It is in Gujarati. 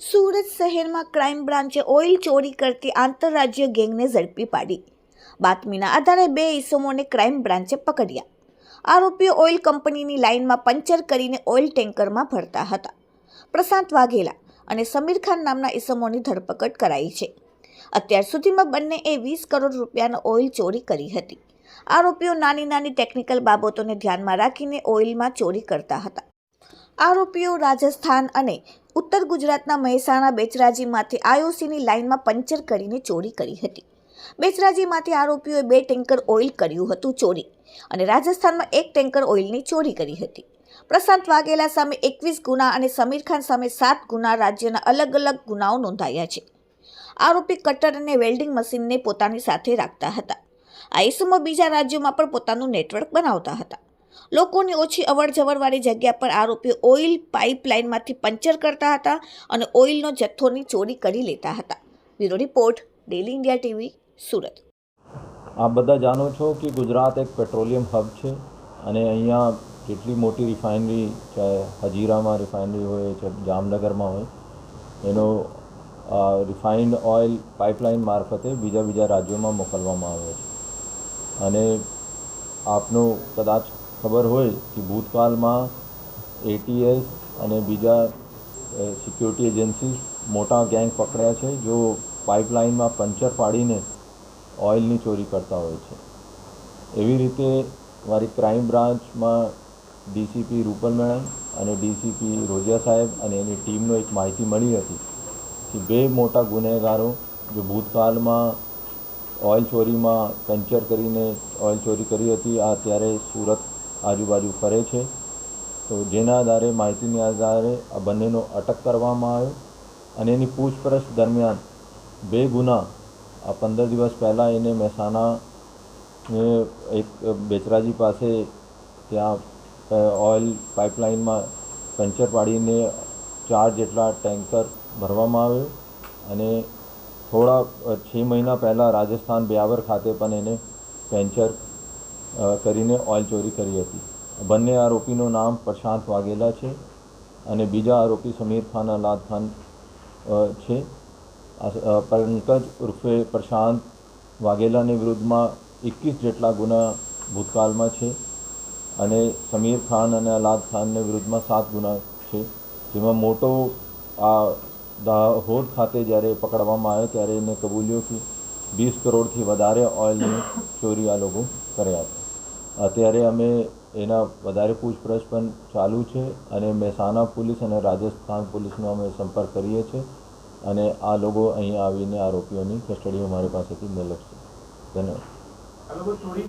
સુરત શહેરમાં ક્રાઇમ બ્રાન્ચે ઓઇલ ચોરી કરતી આંતરરાજ્ય ગેંગને ઝડપી પાડી. બાતમીના આધારે બે ઈસમોને ક્રાઇમ બ્રાન્ચે પકડ્યા. આરોપીઓ ઓઇલ કંપનીની લાઇનમાં પંચર કરીને ઓઇલ ટેન્કરમાં ભરતા હતા. પ્રશાંત વાઘેલા અને સમીર ખાન નામના ઈસમોની ધરપકડ કરાઈ છે. અત્યાર સુધીમાં બંનેએ વીસ કરોડ રૂપિયાનો ઓઇલ ચોરી કરી હતી. આરોપીઓ નાની નાની ટેકનિકલ બાબતોને ધ્યાનમાં રાખીને ઓઇલમાં ચોરી કરતા હતા. આરોપીઓ રાજસ્થાન અને ઉત્તર ગુજરાતના મહેસાણા બેચરાજીમાંથી આઈઓસીની લાઇનમાં પંચર કરીને ચોરી કરી હતી. બેચરાજીમાંથી આરોપીઓએ બે ટેન્કર ઓઇલ કર્યું હતું ચોરી અને રાજસ્થાનમાં એક ટેન્કર ઓઇલની ચોરી કરી હતી. પ્રશાંત વાઘેલા સામે એકવીસ ગુના અને સમીર ખાન સામે સાત ગુના રાજ્યના અલગ અલગ ગુનાઓ નોંધાયા છે. આરોપી કટર અને વેલ્ડિંગ મશીનને પોતાની સાથે રાખતા હતા. આ ઇસમો બીજા રાજ્યોમાં પણ પોતાનું નેટવર્ક બનાવતા હતા. લોકોની ઓછી અવરજવરવાળી જગ્યા પર આરોપીઓ ઓઇલ પાઇપલાઇનમાંથી પંચર કરતા હતા અને ઓઇલનો જથ્થોની ચોરી કરી લેતા હતા. Bureau report daily India TV, Surat. આપ બધા જાણો છો કે ગુજરાત એક પેટ્રોલિયમ હબ છે અને અહીંયા કેટલી મોટી રિફાઇનરી, ચાહે હજીરામાં રિફાઇનરી હોય, ચાહે જામનગરમાં હોય, એનો રિફાઇન્ડ ઓઇલ પાઇપલાઇન મારફતે બીજા બીજા રાજ્યોમાં મોકલવામાં આવે છે. અને આપનું કદાચ ખબર હોય કે ભૂતકાળમાં એટીએસ અને બીજા સિક્યોરિટી એજન્સી મોટા ગેંગ પકડ્યા છે, જો પાઇપલાઇનમાં પંચર પાડીને ઓઇલની ચોરી કરતા હોય છે. એવી રીતે મારી ક્રાઇમ બ્રાન્ચમાં ડીસીપી રૂપલ મેડમ અને ડીસીપી રોજિયા સાહેબ અને એની ટીમનો એક માહિતી મળી હતી કે બે મોટા ગુનેગારો જો ભૂતકાળમાં ઓઇલ ચોરીમાં પંચર કરીને ઓઇલ ચોરી કરી હતી, આ અત્યારે સુરત આજુબાજુ ફરે છે. તો જેના આધારે, માહિતીની આધારે આ બંનેનો અટક કરવામાં આવ્યો અને એની પૂછપરછ દરમિયાન બે ગુના આ પંદર દિવસ પહેલાં એને મહેસાણા એક બેચરાજી પાસે ત્યાં ઓઇલ પાઇપલાઇનમાં પંચર પાડીને ચાર જેટલા ટેન્કર ભરવામાં આવ્યો અને થોડા છ મહિના પહેલાં રાજસ્થાન બ્યાવર ખાતે પણ એને પેન્ચર કરીને ઓઇલ ચોરી કરી હતી. બંને આરોપીનું નામ પ્રશાંત વાઘેલા છે અને બીજા આરોપી સમીર ખાન, અલાદ ખાન છે. પંકજ ઉર્ફે પ્રશાંત વાઘેલાની વિરુદ્ધમાં એકવીસ જેટલા ગુના ભૂતકાળમાં છે અને સમીર ખાન અને અલાદ ખાનને વિરુદ્ધમાં સાત ગુના છે. જેમાં મોટો આ દાહોદ ખાતે જ્યારે પકડવામાં આવ્યો ત્યારે એને કબૂલ્યો કે વીસ કરોડથી વધારે ઓઇલની ચોરી આ લોકો કર્યા હતા. અત્યારે અમે એના વધારે પૂછપરછ પણ ચાલુ છે અને મહેસાણા પોલીસ અને રાજસ્થાન પોલીસનો અમે સંપર્ક કરીએ છીએ અને આ લોકો અહીં આવીને આરોપીઓની કસ્ટડી અમારી પાસેથી મેળવશે. ધન્યવાદ.